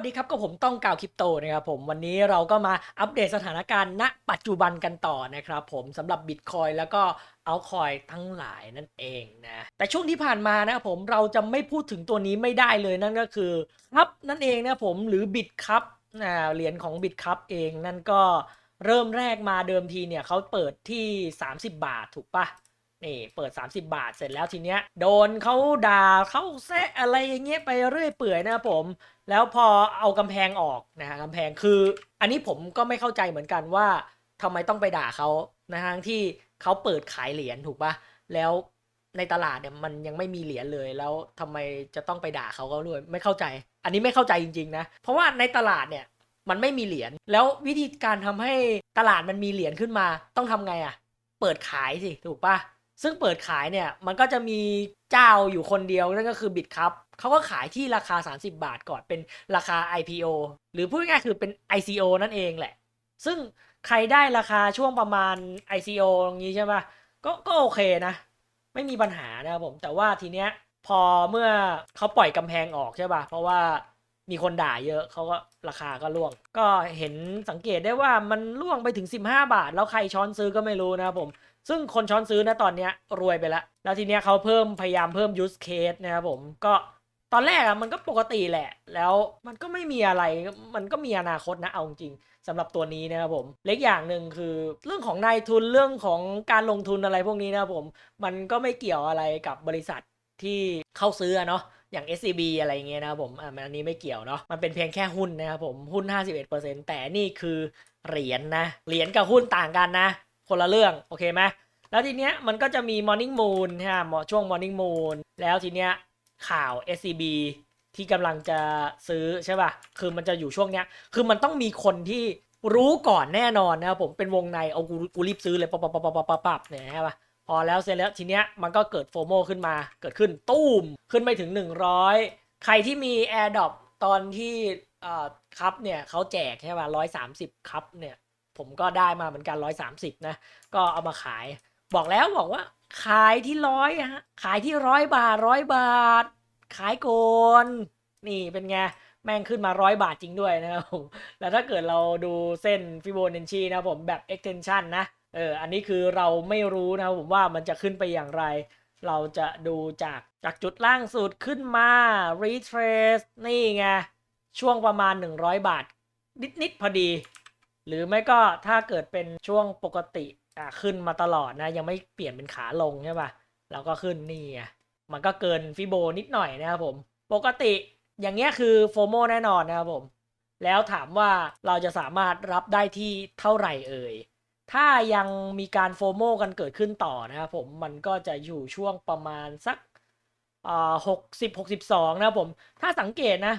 วัสดีครับก็ผมต้องกล่าวคริปโตนะครับผมวันนี้เราก็มาอัปเดตสถานการณ์ณ ปัจจุบันกันต่อนะครับผมสำหรับบิตคอยแล้วก็เอาคอยทั้งหลายนั่นเองนะแต่ช่วงที่ผ่านมานะครับผมเราจะไม่พูดถึงตัวนี้ไม่ได้เลยนั่นก็คือครับนั่นเองนะผมหรือบิตครับเหรียญของบิตครับเองนั่นก็เริ่มแรกมาเดิมทีเนี่ยเขาเปิดที่ 30 บาทถูกปะ นี่เปิด 30 บาทเสร็จแล้วทีเนี้ยโดนเขาด่าเขาแซะอะไรอย่างเงี้ยไปเรื่อยเปื่อยนะครับผม แล้วพอเอากำแพงออกนะฮะกำแพงคือ อันนี้ผมก็ไม่เข้าใจเหมือนกันว่าทำไมต้องไปด่าเขานะฮะที่เขาเปิดขายเหรียญถูกปะแล้วในตลาดเนี่ยมันยังไม่มีเหรียญเลยแล้วทำไมจะต้องไปด่าเขาก็ด้วยไม่เข้าใจ อันนี้ไม่เข้าใจจริงๆนะเพราะว่าในตลาดเนี่ยมันไม่มีเหรียญแล้ววิธีการทำให้ตลาดมันมีเหรียญขึ้นมาต้องทำไงอะ่ะ เปิดขายสิถูกปะ ซึ่งเปิดขายเนี่ยมันก็จะมีเจ้าอยู่คนเดียวนั่นก็คือบิตครับเขาก็ขายที่ราคา 30 บาทก่อนเป็นราคา IPO หรือพูดง่ายๆคือเป็น ICO นั่นเองแหละ ซึ่งใครได้ราคาช่วงประมาณ ICO อย่างนี้ใช่ปะก็ก็โอเคนะ ไม่มีปัญหานะครับผมแต่ว่าทีเนี้ยพอเมื่อเขาปล่อยกำแพงออกใช่ปะเพราะว่ามีคนด่าเยอะเขาก็ราคาก็ร่วง ก็เห็นสังเกตได้ว่ามันร่วงไปถึง 15 บาท แล้วใครช้อนซื้อก็ไม่รู้นะครับผม ซึ่งคนช้อนซื้อนะตอนเนี้ยรวยไปแล้ว แล้วทีเนี้ยเขาเพิ่มพยายามเพิ่ม use case นะครับผมก็ตอนแรกอะมันก็ปกติแหละ แล้วมันก็ไม่มีอะไรมันก็มีอนาคตนะเอาจริงสำหรับตัวนี้นะครับผมเล็กอย่างหนึ่งคือเรื่องของนายทุนเรื่องของการลงทุนอะไรพวกนี้นะครับผม มันก็ไม่เกี่ยวอะไรกับบริษัทที่เข้าซื้อเนาะอย่าง SCB อะไรเงี้ยนะครับผมอ่ามันอันนี้ไม่เกี่ยวเนาะมันเป็นเพียงแค่หุ้นนะครับผมหุ้น 51%แต่นี่คือเหรียญนะเหรียญกับหุ้นต่างกันนะ คนละเรื่อง โอเคไหมแล้วทีเนี้ยมันก็จะมี Morning Moon ใช่ไหมช่วง Morning Moon แล้วทีเนี้ยข่าว SCB ที่กำลังจะซื้อใช่ป่ะ คือมันจะอยู่ช่วงเนี้ย คือมันต้องมีคนที่รู้ก่อนแน่นอนนะครับผม เป็นวงใน เอากูกูรีบซื้อเลยปับปับปับปับปับปับเนี่ยใช่ป่ะ พอแล้วเสร็จแล้วทีเนี้ยมันก็เกิดโฟโมขึ้นมา เกิดขึ้นตู้ม ขึ้นไปถึง 100 ใครที่มี AirDrop ตอนที่เอ่อคัพเนี่ยเขาแจกใช่ป่ะ130คัพเนี่ย ผมก็ได้มาเหมือนกัน130นะ ก็เอามาขาย บอกแล้วบอกว่า ขายที่ร้อยฮะ ขายที่ร้อยบาทร้อยบาท ขายโกนนี่เป็นไง แม่งขึ้นมาร้อยบาทจริงด้วยนะครับผม แล้วถ้าเกิดเราดูเส้นฟิโบนัชชีนะผมแบบ extension นะ เออ อันนี้คือเราไม่รู้นะผมว่ามันจะขึ้นไปอย่างไร เราจะดูจากจากจุดล่างสุดขึ้นมา retrace นี่ไง ช่วงประมาณ 100 บาท นิดๆพอดี หรือไม่ก็ถ้าเกิดเป็นช่วงปกติอะขึ้นมาตลอดนะ ยังไม่เปลี่ยนเป็นขาลงใช่ป่ะแล้วก็ขึ้นนี่มันก็เกินฟิโบนิดหน่อยนะครับผม ปกติอย่างเงี้ยคือโฟโมแน่นอนนะครับผม แล้วถามว่าเราจะสามารถรับได้ที่เท่าไหร่เอ่ย ถ้ายังมีการโฟโมกันเกิดขึ้นต่อนะครับผมมันก็จะอยู่ช่วงประมาณสักอ่าหกสิบหกสิบสองนะครับผม ถ้าสังเกตนะ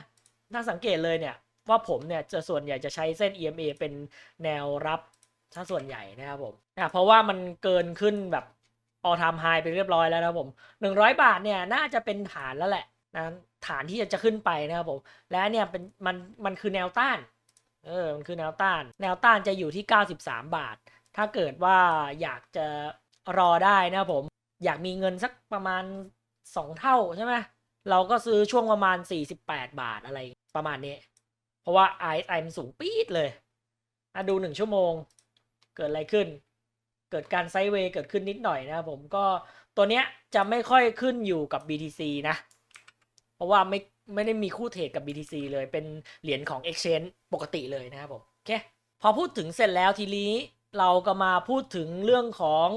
ถ้าสังเกตเลยเนี่ย ว่าผมเนี่ยจะส่วนใหญ่จะใช้เส้น EMA เป็นแนวรับถ้าส่วนใหญ่นะครับผมอะเพราะว่ามันเกินขึ้นแบบ all time high ไปเรียบร้อยแล้วนะผม 100 บาทเนี่ยน่าจะเป็นฐานแล้วแหละนะฐานที่จะขึ้นไปนะครับผม และเนี่ยเป็นมันมันคือแนวต้าน เออ มันคือแนวต้าน แนวต้านจะอยู่ที่ 93 บาท ถ้าเกิดว่าอยากจะรอได้นะครับผม อยากมีเงินสักประมาณ 2 เท่าใช่ไหม เราก็ซื้อช่วงประมาณ 48 บาทอะไรประมาณนี้ เพราะว่า RSI มันสูงปี๊ดเลยอะดู1ชั่วโมงเกิดอะไรขึ้น เกิดการไซด์เวย์เกิดขึ้นนิดหน่อยนะครับผมก็ตัวเนี้ยจะไม่ค่อยขึ้นอยู่กับ BTC นะ เพราะว่าไม่ไม่ได้มีคู่เทรดกับ BTC เลยเป็นเหรียญของ Exchange ปกติเลยนะครับผมโอเคพอพูดถึงเสร็จแล้วทีนี้เราก็มาพูดถึงเรื่องของ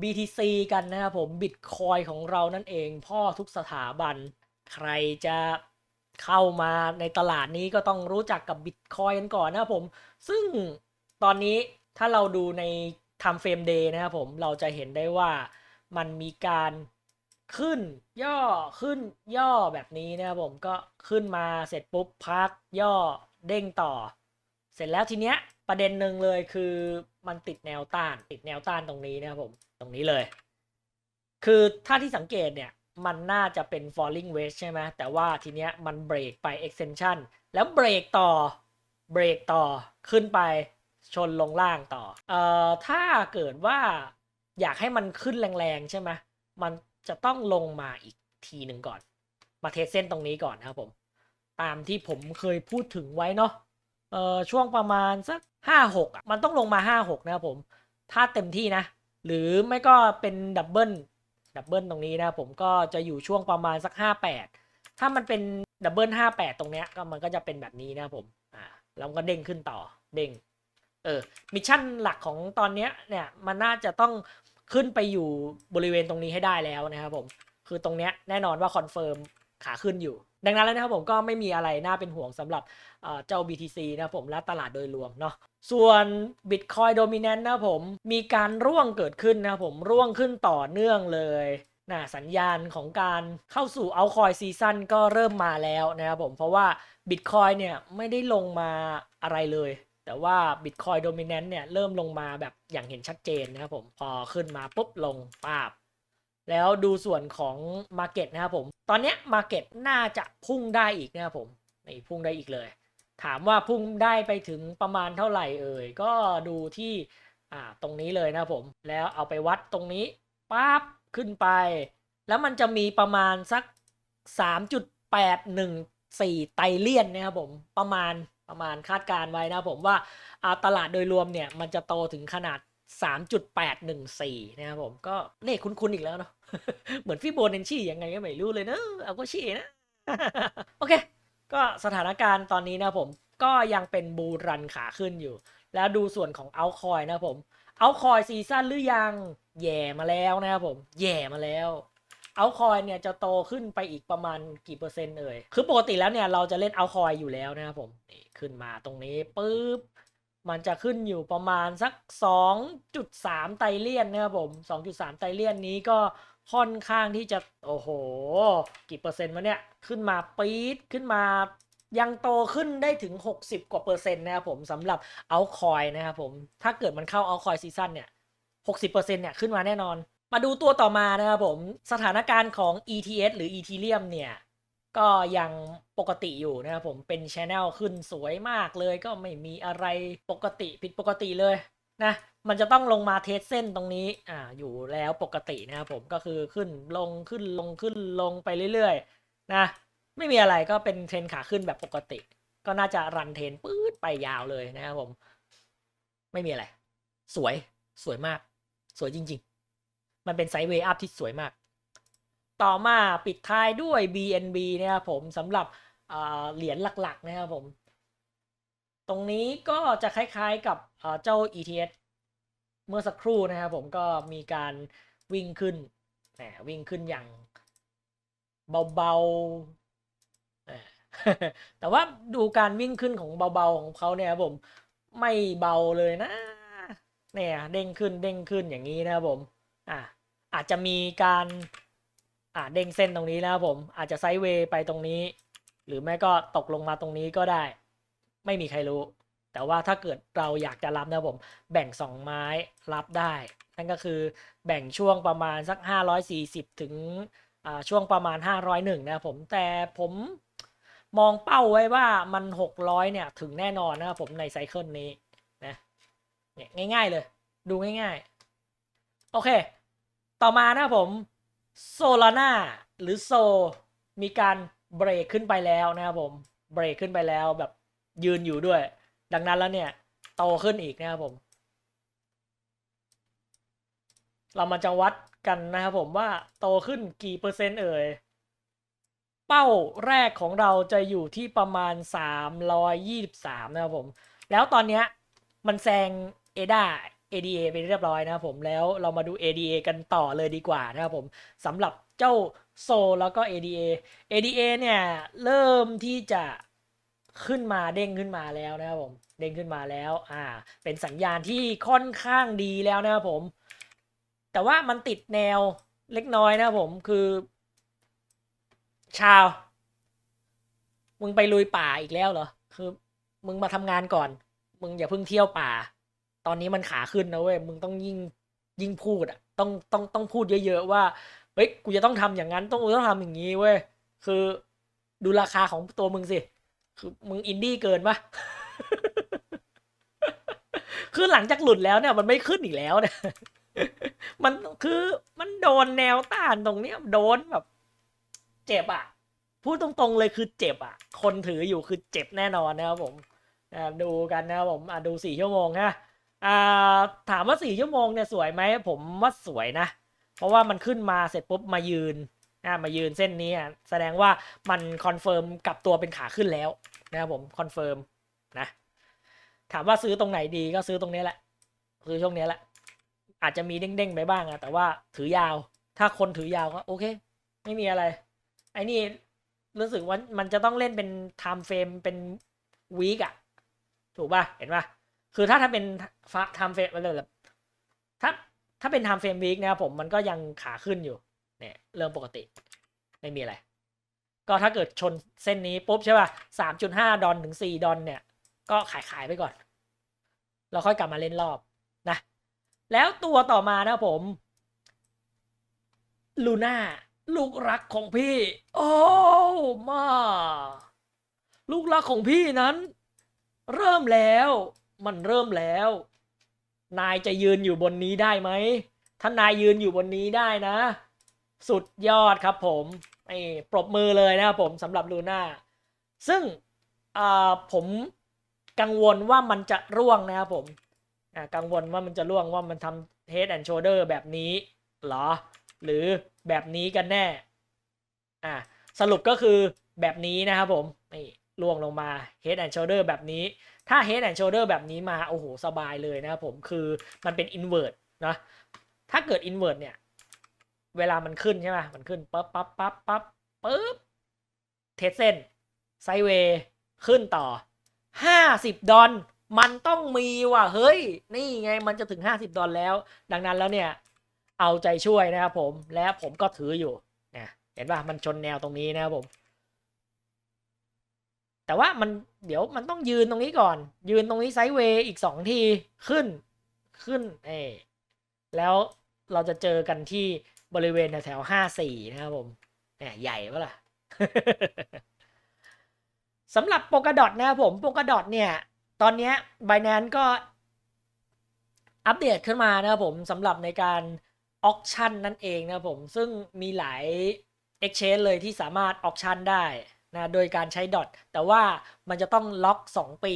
BTC กันนะครับผม Bitcoin ของเรานั่นเอง พ่อทุกสถาบัน ใครจะ เข้ามาในตลาดนี้ก็ต้องรู้จักกับ Bitcoin กันก่อนนะครับผม ซึ่งตอนนี้ถ้าเราดูใน time frame day นะครับผมเราจะเห็นได้ว่ามันมีการขึ้นย่อขึ้นย่อแบบนี้นะครับผมก็ขึ้นมาเสร็จปุ๊บพักย่อเด้งต่อ เสร็จแล้วทีเนี้ยประเด็นหนึ่งเลยคือมันติดแนวต้าน ติดแนวต้านตรงนี้นะครับผมตรงนี้เลย คือถ้าที่สังเกตเนี่ย มันน่าจะเป็น falling wedge ใช่ไหมแต่ว่าทีเนี้ยมันเบรกไป extension แล้วเบรกต่อเบรกต่อขึ้นไปชนลงล่างต่อเอ่อถ้าเกิดว่าอยากให้มันขึ้นแรงๆใช่ไหมมันจะต้องลงมาอีกทีหนึ่งก่อน มาเทสเส้นตรงนี้ก่อนนะครับผม ตามที่ผมเคยพูดถึงไว้เนาะเอ่อช่วงประมาณสักห้าหกมันต้องลงมาห้าหกนะครับผม ถ้าเต็มที่นะ หรือไม่ก็เป็นดับเบิล ดับเบิลตรงนี้นะผมก็จะอยู่ช่วงประมาณสักห้าแปดถ้ามันเป็นดับเบิลห้าแปดตรงเนี้ยก็มันก็จะเป็นแบบนี้นะผมอ่าแล้วก็เด้งขึ้นต่อเด้งเออมิชชั่นหลักของตอนเนี้ยเนี่ยมันน่าจะต้องขึ้นไปอยู่บริเวณตรงนี้ให้ได้แล้วนะครับผมคือตรงเนี้ยแน่นอนว่าคอนเฟิร์มขาขึ้นอยู่ ดังนั้นแล้วนะครับผมก็ไม่มีอะไรน่าเป็นห่วงสำหรับเจ้า BTC นะผมและตลาดโดยรวมเนาะส่วน Bitcoin Dominant นะผมมีการร่วงเกิดขึ้นนะครับผมร่วงขึ้นต่อเนื่องเลยนะสัญญาณของการเข้าสู่เอาคอยซีซั่นก็เริ่มมาแล้วนะครับผมเพราะว่า Bitcoin เนี่ยไม่ได้ลงมาอะไรเลยแต่ว่า Bitcoin Dominant เนี่ยเริ่มลงมาแบบอย่างเห็นชัดเจนนะครับผม พอขึ้นมาปุ๊บลงปาบ แล้วดูส่วนของ Market นะครับผม ตอนนี้ Market น่าจะพุ่งได้อีกนะครับผมนี่พุ่งได้อีกเลย ถามว่าพุ่งได้ไปถึงประมาณเท่าไหร่เอ่ย ก็ดูที่อ่าตรงนี้เลยนะครับผม แล้วเอาไปวัดตรงนี้ปั๊บขึ้นไป แล้วมันจะมีประมาณสัก 3.814 ไตเลียนนะครับผมประมาณประมาณคาดการณ์ไว้นะครับผมว่าอ่าตลาดโดยรวมเนี่ยมันจะโตถึงขนาด 3.814 นะครับผมก็เลขคุ้นๆอีกแล้วเนาะ เหมือนฟิโบนัชชียังไงก็ไม่รู้เลยเนอะเอาก็ชีนะ โอเค ก็สถานการณ์ตอนนี้นะผมก็ยังเป็นบูรันขาขึ้นอยู่ แล้วดูส่วนของเอาคอยนะผมเอาคอยซีซั่นหรือยังแย่มาแล้วนะครับผมแย่มาแล้วเอาคอยเนี่ยจะโตขึ้นไปอีกประมาณกี่เปอร์เซ็นต์เอ่ยคือปกติแล้วเนี่ยเราจะเล่นเอาคอยอยู่แล้วนะครับผมนี่ขึ้นมาตรงนี้ปุ๊บมันจะขึ้นอยู่ประมาณสัก 2.3 ไตเลียนนะครับผม 2.3 ไตเลียนนี้ก็ ค่อนข้างที่จะโอ้โห กี่เปอร์เซ็นต์วะเนี่ย ขึ้นมาปี๊ดขึ้นมายังโตขึ้นได้ถึง 60 กว่าเปอร์เซ็นต์นะครับผมสำหรับเอาคอยนะครับผม ถ้าเกิดมันเข้าเอาคอยซีซั่นเนี่ย 60%เนี่ยขึ้นมาแน่นอน มาดูตัวต่อมานะครับผมสถานการณ์ของ ETS หรือ Ethereum เนี่ยก็ยังปกติอยู่นะครับผมเป็นช anel ขึ้นสวยมากเลยก็ไม่มีอะไรปกติผิดปกติเลย นะมันจะต้องลงมาเทสเส้นตรงนี้อ่าอยู่แล้วปกตินะครับผมก็คือขึ้นลงขึ้นลงขึ้นลงไปเรื่อยๆนะไม่มีอะไรก็เป็นเทรนขาขึ้นแบบปกติ ก็น่าจะรันเทรนปื๊ดไปยาวเลยนะครับผม ไม่มีอะไร สวยสวยมาก สวยจริง ๆ มันเป็นไซด์เวย์อัพที่สวยมาก ต่อมาปิดท้ายด้วย BNB นะครับผมสำหรับเหรียญหลักๆนะครับผม ตรงนี้ก็จะคล้ายๆกับเจ้า ETS เมื่อสักครู่นะครับผมก็มีการวิ่งขึ้นวิ่งขึ้นอย่างเบาๆ แต่ว่าดูการวิ่งขึ้นของเบาๆของเขาเนี่ยครับผมไม่เบาเลยนะ เนี่ยเด้งขึ้นเด้งขึ้นอย่างนี้นะครับผม อะอาจจะมีการอ่าเด้งเส้นตรงนี้นะครับผม อาจจะไซด์เวย์ไปตรงนี้ หรือไม่ก็ตกลงมาตรงนี้ก็ได้ ไม่มีใครรู้ แต่ว่าถ้าเกิดเราอยากจะรับนะผม แบ่งสองไม้รับได้ นั่นก็คือแบ่งช่วงประมาณสัก 540 ถึงอ่าช่วงประมาณ 501 นะผมแต่ผมมองเป้าไว้ว่ามัน 600 เนี่ย ถึงแน่นอนนะครับผมในไซเคิลนี้นะเนี่ยง่าย ๆเลย ดูง่าย ๆ โอเค ต่อมานะผมโซลาร่าหรือโซ มีการเบรกขึ้นไปแล้วนะครับผม เบรกขึ้นไปแล้วแบบ ยืนอยู่ด้วย ดังนั้นแล้วเนี่ยโตขึ้นอีกนะครับผม เรามาจะวัดกันนะครับผมว่าโตขึ้นกี่เปอร์เซ็นต์เอ่ยเป้าแรกของเราจะอยู่ที่ประมาณ 323 นะครับผม แล้วตอนเนี้ยมันแซง ADA ADA ไปเรียบร้อยนะครับผมแล้วเรามาดู ADA กันต่อเลยดีกว่านะครับผมสำหรับเจ้าโซแล้วก็ ADA ADA เนี่ย เริ่มที่จะ ขึ้นมาเด้งขึ้นมาแล้วนะครับผมเด้งขึ้นมาแล้วอ่าเป็นสัญญาณที่ค่อนข้างดีแล้วนะครับผม แต่ว่ามันติดแนวเล็กน้อยนะครับผมคือ ชาว มึงไปลุยป่าอีกแล้วเหรอคือ มึงมาทำงานก่อน มึงอย่าเพิ่งเที่ยวป่า ตอนนี้มันขาขึ้นนะเว้ยมึงต้องยิ่งยิ่งพูดอะต้องต้องต้องพูดเยอะๆว่าเฮ้ยกูจะต้องทำอย่างนั้นต้องต้องทำอย่างนี้เว้ยคือดูราคาของตัวมึงสิ คือมึงอินดี้เกินปะคือหลังจากหลุดแล้วเนี่ย มันไม่ขึ้นอีกแล้วเนี่ย มันคือมันโดนแนวต้านตรงเนี้ยโดนแบบ เจ็บอะ พูดตรงๆเลยคือเจ็บอะ คนถืออยู่คือเจ็บแน่นอนนะครับผมดูกันนะครับผมดูสี่ชั่วโมงนะถามว่าสี่ชั่วโมงเนี่ยสวยไหมผมว่าสวยนะ เพราะว่ามันขึ้นมาเสร็จปุ๊บมายืน อ่ามายืนเส้นนี้แสดงว่ามันคอนเฟิร์มกลับตัวเป็นขาขึ้นแล้วนะครับผมคอนเฟิร์มนะถามว่าซื้อตรงไหนดีก็ซื้อตรงนี้แหละ ซื้อช่วงนี้แหละ อาจจะมีเด้งๆไปบ้างอะแต่ว่าถือยาวถ้าคนถือยาวก็โอเค ไม่มีอะไร ไอ้นี่รู้สึกว่ามันจะต้องเล่นเป็นไทม์เฟรมเป็นวีกอะถูกป่ะเห็นป่ะคือถ้าถ้าเป็นไทม์เฟรมแบบถ้าถ้าเป็นไทม์เฟรมวีกนะครับผมมันก็ยังขาขึ้นอยู่ เนี่ยเริ่มปกติ ไม่มีอะไร ก็ถ้าเกิดชนเส้นนี้ปุ๊บใช่ป่ะสามจุดห้าดอลถึงสี่ดอลเนี่ย ก็ขายขายไปก่อนแล้วค่อยกลับมาเล่นรอบนะ แล้วตัวต่อมานะผมลูน่าลูกรักของพี่ โอ้มาลูกรักของพี่นั้น เริ่มแล้ว มันเริ่มแล้ว นายจะยืนอยู่บนนี้ได้ไหมถ้านายยืนอยู่บนนี้ได้นะ สุดยอดครับผมไอ้ปรบมือเลยนะครับผมสำหรับลูน่าซึ่งผมกังวลว่ามันจะร่วงนะครับผมกังวลว่ามันจะร่วงว่ามันทำ head and shoulder แบบนี้เหรอ หรือแบบนี้กันแน่อ่าสรุปก็คือแบบนี้นะครับผมนี่ล่วงลงมา head and shoulder แบบนี้ ถ้า head and shoulder แบบนี้มา โอ้โห สบายเลยนะครับผม คือมันเป็น invert นะ ถ้าเกิด invert เนี่ย เวลามันขึ้นใช่ไหมมันขึ้นปั๊บปั๊บปั๊บปั๊บปึ๊บเทสเส้นไซเวย์ขึ้นต่อ50ดอลมันต้องมีว่ะเฮ้ย นี่ไงมันจะถึง50ดอลแล้ว ดังนั้นแล้วเนี่ย เอาใจช่วยนะครับผมและผมก็ถืออยู่นะเห็นป่ะมันชนแนวตรงนี้นะครับผม แต่ว่ามันเดี๋ยวมันต้องยืนตรงนี้ก่อน ยืนตรงนี้ไซด์เวย์อีกสองทีขึ้นขึ้นเอแล้วเราจะเจอกันที่ บริเวณแถวห้าสี่นะครับผมแหมใหญ่ปะล่ะสำหรับโปก a ดอทนะครับผมโปก a ดอทเนี่ย ตอนนี้ย Binance ก็อัปเดตขึ้นมานะครับผมสำหรับในการออกชั่นนั่นเองนะครับผมซึ่งมีหลาย Exchange เลยที่สามารถออกชั่นได้นะโดยการใช้ดอทแต่ว่ามันจะต้องล็อก 2 ปี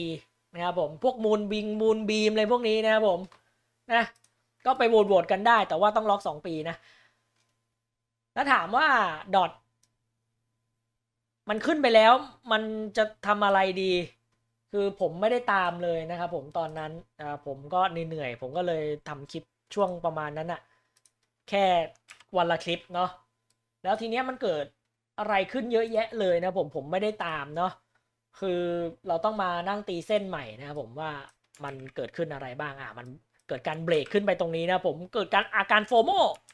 นะครับผมพวกมูลบิงมูลบีมอะไรพวกนี้นะครับผมนะก็ไปโหวตโหวตกันได้แต่ว่าต้องล็อก 2 ปีนะ แล้วถามว่าดอทมันขึ้นไปแล้ว มันจะทำอะไรดี คือผมไม่ได้ตามเลยนะครับผมตอนนั้นผมก็เหนื่อยผมก็เลยทำคลิปช่วงประมาณนั้นอะแค่วันละคลิปเนาะแล้วทีเนี้ยมันเกิดอะไรขึ้นเยอะแยะเลยนะผมผมไม่ได้ตามเนาะคือเราต้องมานั่งตีเส้นใหม่นะครับผมว่ามันเกิดขึ้นอะไรบ้างอะมันเกิดการเบรกขึ้นไปตรงนี้นะผมเกิดการอาการโฟโม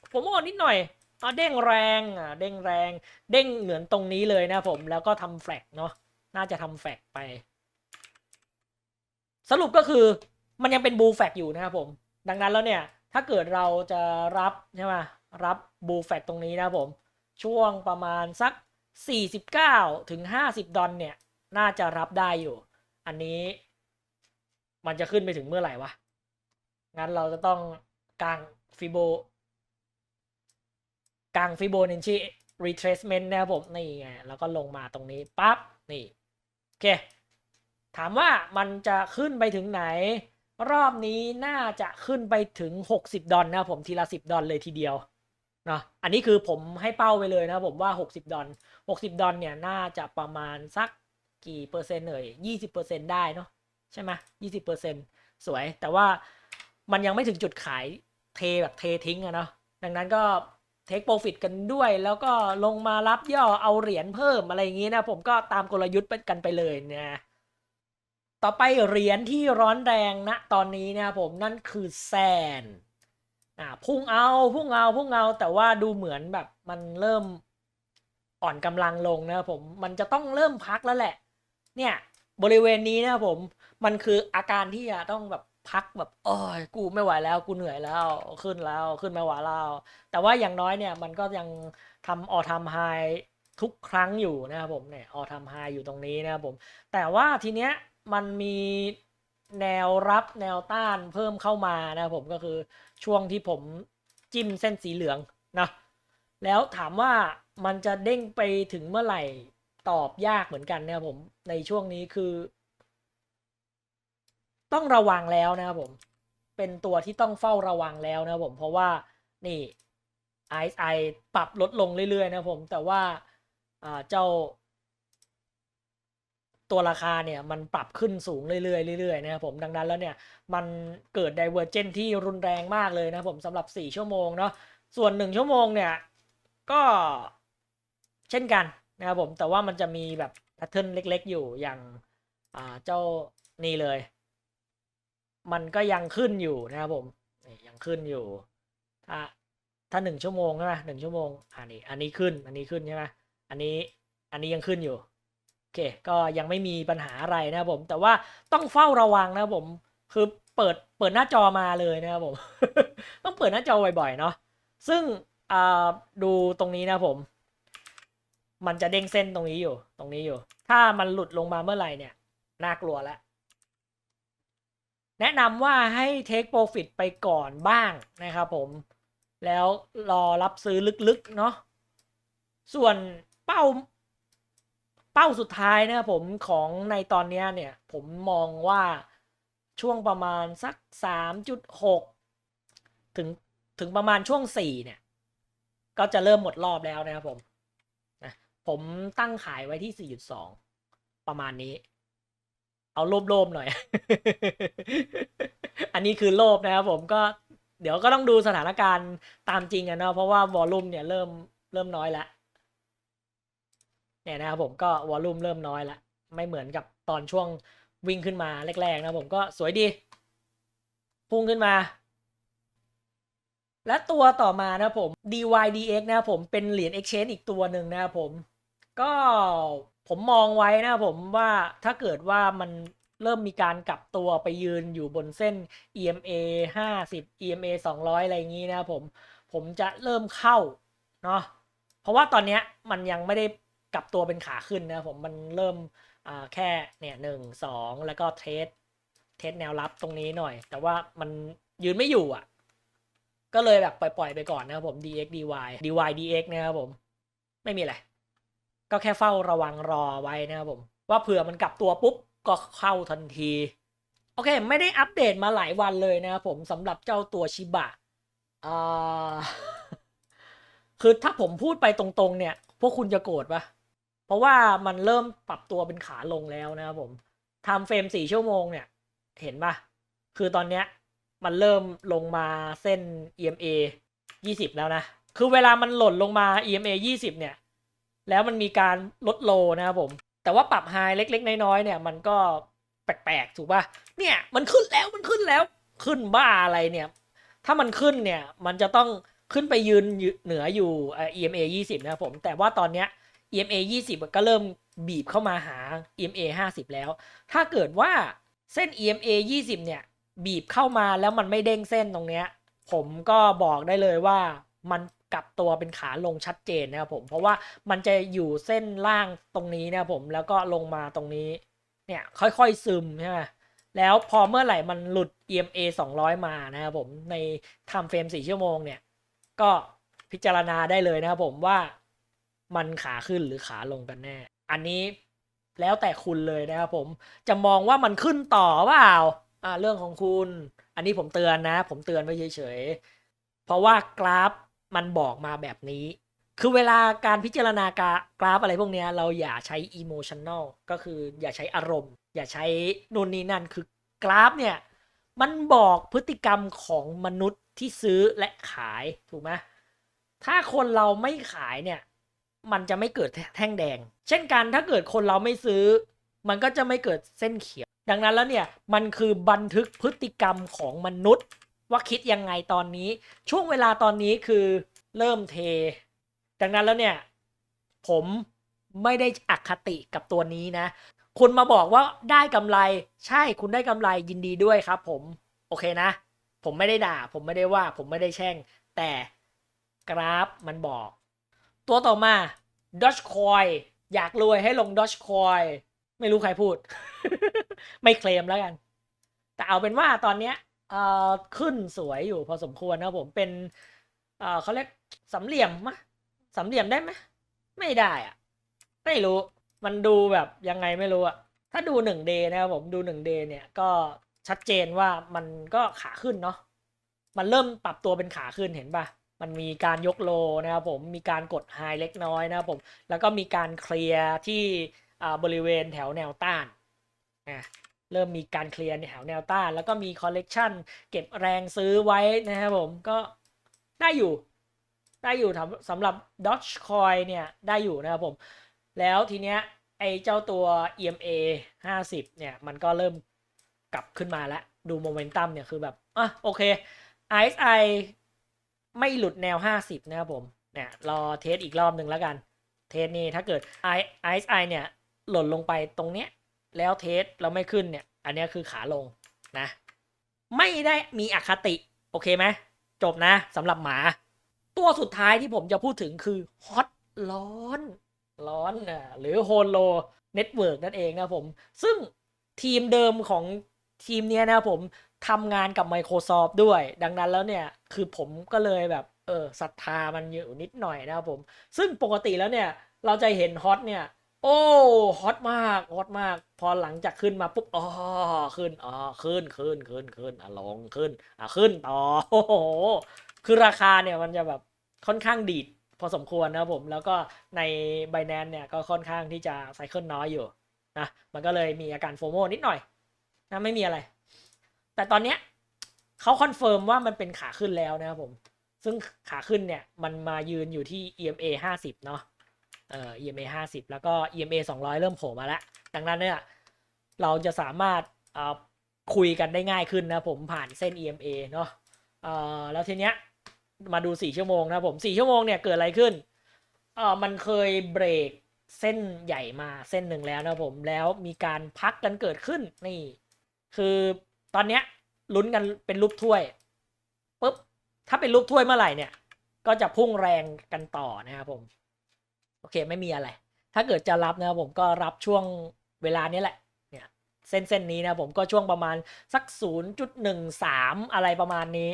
โฟโมนิดหน่อย อะเด้งแรงอะเด้งแรง เด้งเหมือนตรงนี้เลยนะผมแล้วก็ทำแฟลกเนาะน่าจะทำแฟลกไป สรุปก็คือมันยังเป็นบูแฟกอยู่นะครับผม ดังนั้นแล้วเนี่ย ถ้าเกิดเราจะรับใช่ไหมรับบูแฟกตรงนี้นะผม ช่วงประมาณสัก 49ถึง50 ดอลเนี่ย น่าจะรับได้อยู่ อันนี้ มันจะขึ้นไปถึงเมื่อไหร่วะงั้นเราจะต้องกางฟิโบ กางฟิโบนัชชี retracement นะครับผมนี่ไงแล้วก็ลงมาตรงนี้ปั๊บนี่โอเค ถามว่ามันจะขึ้นไปถึงไหน รอบนี้น่าจะขึ้นไปถึง 60 ดอลนะครับผมทีละ 10 ดอลเลยทีเดียวเนาะอันนี้คือผมให้เป้าไปเลยนะผมว่า 60 ดอล60 ดอลเนี่ยน่าจะประมาณสักกี่เปอร์เซ็นต์เอ่ย20เปอร์เซ็นต์ได้เนาะใช่ไหม20เปอร์เซ็นต์สวย แต่ว่ามันยังไม่ถึงจุดขายเทแบบเททิ้งอะเนาะดังนั้นก็ เทคโปรฟิตกันด้วย แล้วก็ลงมารับย่อเอาเหรียญเพิ่มอะไรอย่างงี้นะ ผมก็ตามกลยุทธ์กันไปเลยเนี่ยต่อไปเหรียญที่ร้อนแรงนะตอนนี้นะผมนั่นคือแซนอ่าพุ่งเอาพุ่งเอาพุ่งเอาแต่ว่าดูเหมือนแบบมันเริ่มอ่อนกำลังลงนะผมมันจะต้องเริ่มพักแล้วแหละ เนี่ยบริเวณนี้นะผมมันคืออาการที่จะต้องแบบ พักแบบโอ้ยกูไม่ไหวแล้วกูเหนื่อยแล้วขึ้นแล้วขึ้นไม่ไหวแล้ว แต่ว่าอย่างน้อยเนี่ยมันก็ยังทำออทำไฮทุกครั้งอยู่นะครับผมเนี่ยออทำไฮอยู่ตรงนี้นะครับผม แต่ว่าทีเนี้ยมันมีแนวรับแนวต้านเพิ่มเข้ามานะครับผมก็คือช่วงที่ผมจิ้มเส้นสีเหลืองนะแล้วถามว่ามันจะเด้งไปถึงเมื่อไหร่ตอบยากเหมือนกันนะครับผมในช่วงนี้คือ ต้องระวังแล้วนะครับผม เป็นตัวที่ต้องเฝ้าระวังแล้วนะครับผม เพราะว่านี่ RSI ปรับลดลงเรื่อยๆนะครับผม แต่ว่าเจ้า ตัวราคาเนี่ยมันปรับขึ้นสูงเรื่อยๆเรื่อยๆนะครับผมดังนั้นแล้วเนี่ย มันเกิด divergence ที่รุนแรงมากเลยนะครับผมสำหรับ 4 ชั่วโมงเนาะส่วน 1 ชั่วโมงเนี่ยก็เช่นกันนะครับผมแต่ว่ามันจะมีแบบแพทเทิร์นเล็กๆอยู่อย่างเจ้านี่เลย มันก็ยังขึ้นอยู่นะครับผมยังขึ้นอยู่ ถ้าถ้าหนึ่งชั่วโมงใช่ไหมหนึ่งชั่วโมงอันนี้อันนี้ขึ้นอันนี้ขึ้นใช่ไหมอันนี้อันนี้ยังขึ้นอยู่โอเค ก็ยังไม่มีปัญหาอะไรนะครับผม แต่ว่าต้องเฝ้าระวังนะครับผม คือเปิดเปิดหน้าจอมาเลยนะครับผม ต้องเปิดหน้าจอบ่อยๆเนาะซึ่งดูตรงนี้นะผม มันจะเด้งเส้นตรงนี้อยู่ ตรงนี้อยู่ ถ้ามันหลุดลงมาเมื่อไหร่เนี่ย น่ากลัวแล้ว แนะนำว่าให้ take profit ไปก่อนบ้างนะครับผม แล้วรอรับซื้อลึกๆเนาะส่วนเป้าเป้าสุดท้ายนะครับผมของในตอนนี้เนี่ย ผมมองว่าช่วงประมาณสัก 3.6 ถึงถึงประมาณช่วง 4 เนี่ย ก็จะเริ่มหมดรอบแล้วนะครับผมนะผมตั้งขายไว้ที่ 4.2 ประมาณนี้ เอาโลภๆหน่อย อันนี้คือโลภนะครับผมก็เดี๋ยวก็ต้องดูสถานการณ์ตามจริงอะเนาะเพราะว่าวอลลุ่มเนี่ยเริ่มเริ่มน้อยแล้วเนี่ยนะครับผมก็วอลลุ่มเริ่มน้อยแล้วไม่เหมือนกับตอนช่วงวิ่งขึ้นมาแรกๆนะผมก็สวยดี พุ่งขึ้นมา และตัวต่อมานะผม DYDX นะผมเป็นเหรียญ Exchange อีกตัวหนึ่งนะครับผม ก็ ผมมองไว้นะครับผมว่าถ้าเกิดว่ามันเริ่มมีการกลับตัวไปยืนอยู่บนเส้น EMA 50 EMA 200 อะไรอย่างนี้นะครับผม ผมจะเริ่มเข้าเนาะเพราะว่าตอนนี้มันยังไม่ได้กลับตัวเป็นขาขึ้นนะครับผมมันเริ่มแค่เนี่ยหนึ่งสองแล้วก็เทสเทสแนวรับตรงนี้หน่อย แต่ว่ามันยืนไม่อยู่อะ ก็เลยแบบปล่อย ๆ ไปก่อนนะครับผม DX DY DY DX นะครับผม ไม่มีอะไร ก็แค่เฝ้าระวังรอไว้นะครับผม ว่าเผื่อมันกลับตัวปุ๊บก็เข้าทันที โอเค ไม่ได้อัปเดตมาหลายวันเลยนะครับผมสำหรับเจ้าตัวชิบะอ่าคือถ้าผมพูดไปตรงๆ เนี่ย พวกคุณจะโกรธปะเพราะว่ามันเริ่มปรับตัวเป็นขาลงแล้วนะครับผมทม์เฟรมสี่ชั่วโมงเนี่ย เห็นปะคือตอนเนี้ยมันเริ่มลงมาเส้น EMA 20 แล้วนะ คือเวลามันหล่นลงมา EMA 20 เนี่ย แล้วมันมีการลดโลนะครับผม แต่ว่าปรับไฮเล็ก ๆ น้อยๆเนี่ย มันก็แปลกๆถูกปะเนี่ยมันขึ้นแล้วมันขึ้นแล้วขึ้นบ้าอะไรเนี่ย ถ้ามันขึ้นเนี่ยมันจะต้องขึ้นไปยืนเหนืออยู่เอ่อ EMA 20 นะครับผม แต่ว่าตอนเนี้ย EMA 20 ก็เริ่มบีบเข้ามาหา EMA 50 แล้ว ถ้าเกิดว่าเส้น EMA 20 เนี่ย บีบเข้ามาแล้วมันไม่เด้งเส้นตรงเนี้ย ผมก็บอกได้เลยว่ามัน กลับตัวเป็นขาลงชัดเจนนะครับผมเพราะว่ามันจะอยู่เส้นล่างตรงนี้นะครับผมแล้วก็ลงมาตรงนี้เนี่ยค่อยๆซึมใช่ไหมแล้วพอเมื่อไหร่มันหลุด EMA 200 มานะครับผมในทำเฟรม 4 ชั่วโมงเนี่ยก็พิจารณาได้เลยนะครับผมว่ามันขาขึ้นหรือขาลงกันแน่ อันนี้แล้วแต่คุณเลยนะครับผมจะมองว่ามันขึ้นต่อเปล่าอ่าเรื่องของคุณ อันนี้ผมเตือนนะ ผมเตือนไว้เฉยๆเพราะว่ากราฟ มันบอกมาแบบนี้ คือเวลาการพิจารณากรากราฟอะไรพวกเนี้ยเราอย่าใช้ emotional ก็คืออย่าใช้อารมณ์ อย่าใช้นู่นนี่นั่นคือกราฟเนี่ยมันบอกพฤติกรรมของมนุษย์ที่ซื้อและขายถูกไหมถ้าคนเราไม่ขายเนี่ยมันจะไม่เกิดแท่งแดง เช่นกันถ้าเกิดคนเราไม่ซื้อ มันก็จะไม่เกิดเส้นเขียว ดังนั้นแล้วเนี่ยมันคือบันทึกพฤติกรรมของมนุษย์ ว่าคิดยังไงตอนนี้ ช่วงเวลาตอนนี้คือเริ่มเท ดังนั้นแล้วเนี่ย ผมไม่ได้อคติกับตัวนี้นะ คุณมาบอกว่าได้กำไร ใช่คุณได้กำไรยินดีด้วยครับ ผม โอเคนะ ผมไม่ได้ด่า ผมไม่ได้ว่า ผมไม่ได้แช่ง แต่กราฟมันบอก ตัวต่อมา Dogecoin อยากรวยให้ลง Dogecoin ไม่รู้ใครพูด ไม่เคลมแล้วกัน แต่เอาเป็นว่าตอนเนี้ย อ่อขึ้นสวยอยู่พอสมควรนะครับผมเป็นเอ่อเขาเรียกสามเหลี่ยมมะสามเหลี่ยมได้ไหมไม่ได้อะไม่รู้มันดูแบบยังไงไม่รู้อะถ้าดูหนึ่งเดย์นะครับผมดูหนึ่งเดย์เนี่ยก็ชัดเจนว่ามันก็ขาขึ้นเนาะมันเริ่มปรับตัวเป็นขาขึ้นเห็นปะมันมีการยกโลนะครับผมมีการกดไฮเล็กน้อยนะครับผมแล้วก็มีการเคลียร์ที่บริเวณแถวแนวต้านอะ เริ่มมีการเคลียร์แถวแนวต้าน แล้วก็มีคอลเลกชันเก็บแรงซื้อไว้นะครับผมก็ได้อยู่ได้อยู่สำหรับ Dogecoin เนี่ยได้อยู่นะครับผม แล้วทีเนี้ยไอ้เจ้าตัว EMA 50 เนี่ย มันก็เริ่มกลับขึ้นมาแล้ว ดูโมเมนตัมเนี่ยคือแบบอะโอเค RSI ไม่หลุดแนว 50 นะครับผม เนี่ย รอเทสอีกรอบหนึ่งแล้วกัน เทสนี่ถ้าเกิด RSI เนี่ย หล่นลงไปตรงเนี้ย แล้วเทสแล้วไม่ขึ้นเนี่ย อันนี้คือขาลงนะ ไม่ได้มีอคติ โอเคไหมจบนะสำหรับหมา ตัวสุดท้ายที่ผมจะพูดถึงคือฮอตร้อนร้อนอะหรือโฮโลเน็ตเวิร์กนั่นเองนะผม ซึ่งทีมเดิมของทีมเนี้ยนะผมทำงานกับ Microsoft ด้วย ดังนั้นแล้วเนี่ย คือผมก็เลยแบบ เออศรัทธามันอยู่นิดหน่อยนะครับผม ซึ่งปกติแล้วเนี่ย เราจะเห็นฮอตเนี่ย โอ้ฮอตมากฮอตมาก พอหลังจากขึ้นมาปุ๊บอ๋อขึ้นอ๋อขึ้นขึ้นขึ้นขึ้นอะลงขึ้นอะขึ้นต่อโอ้โหคือราคาเนี่ยมันจะแบบค่อนข้างดีดพอสมควรนะผมแล้วก็ใน b บ n a n c e เนี่ยก็ค่อนข้างที่จะไซเคิลน้อยอยู่นะมันก็เลยมีอาการโฟโมนิดหน่อยนะไม่มีอะไร แต่ตอนเนี้ยเขาคอนเฟิร์มว่ามันเป็นขาขึ้นแล้วนะครับผม ซึ่งขาขึ้นเนี่ยมันมายืนอยู่ที่ EMA 50 เนาะ เอ่อ EMA 50 แล้วก็ EMA 200 เริ่มโผล่มาแล้ว ดังนั้นเนี่ยเราจะสามารถเอ่อคุยกันได้ง่ายขึ้นนะผมผ่านเส้น EMA เนาะเอ่อแล้วทีเนี้ยมาดูสี่ชั่วโมงนะผมสี่ชั่วโมงเนี่ยเกิดอะไรขึ้นเอ่อมันเคยเบรกเส้นใหญ่มาเส้นหนึ่งแล้วนะผมแล้วมีการพักกันเกิดขึ้นนี่ คือตอนเนี้ยลุ้นกันเป็นรูปถ้วยปุ๊บถ้าเป็นรูปถ้วยเมื่อไหร่เนี่ย ก็จะพุ่งแรงกันต่อนะครับผม โอเคไม่มีอะไร ถ้าเกิดจะรับนะครับผมก็รับช่วงเวลานี้แหละเนี่ยเส้นเส้นนี้นะผมก็ช่วงประมาณสัก 0.13 อะไรประมาณนี้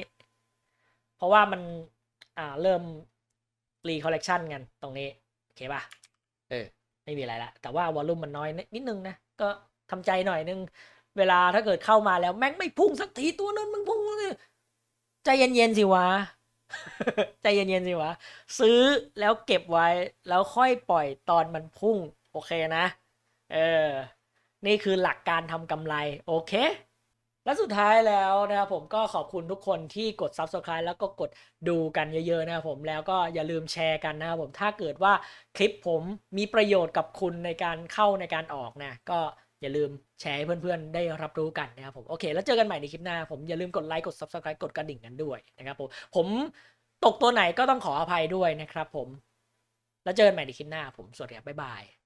เพราะว่ามันอ่าเริ่มรีคอลเลกชันกันตรงนี้ โอเคป่ะเออไม่มีอะไรละแต่ว่าวอลลุ่มมันน้อยนิดนึงนะ ก็ทำใจหน่อยนึง เวลาถ้าเกิดเข้ามาแล้วแม่งไม่พุ่งสักทีตัวนั้นมึงพุ่งเลยใจเย็นๆสิวะ ใจเย็นๆสิวะ ซื้อแล้วเก็บไว้แล้วค่อยปล่อยตอนมันพุ่ง โอเคนะ เออ นี่คือหลักการทำกำไร โอเค และสุดท้ายแล้วนะครับผมก็ขอบคุณทุกคนที่กด Subscribe แล้วก็กดดูกันเยอะๆนะครับผมแล้วก็อย่าลืมแชร์กันนะครับผมถ้าเกิดว่าคลิปผมมีประโยชน์กับคุณในการเข้าในการออกนะ ก็อย่าลืม แชร์ให้เพื่อนๆ ได้รับรู้กันนะครับผม โอเค แล้วเจอกันใหม่ในคลิปหน้า ผมอย่าลืมกดไลค์ กด Subscribe กดกระดิ่งกันด้วยนะครับผม ผมตกตัวไหนก็ต้องขออภัยด้วยนะครับผม แล้วเจอกันใหม่ในคลิปหน้าผม สวัสดีครับบ๊ายบาย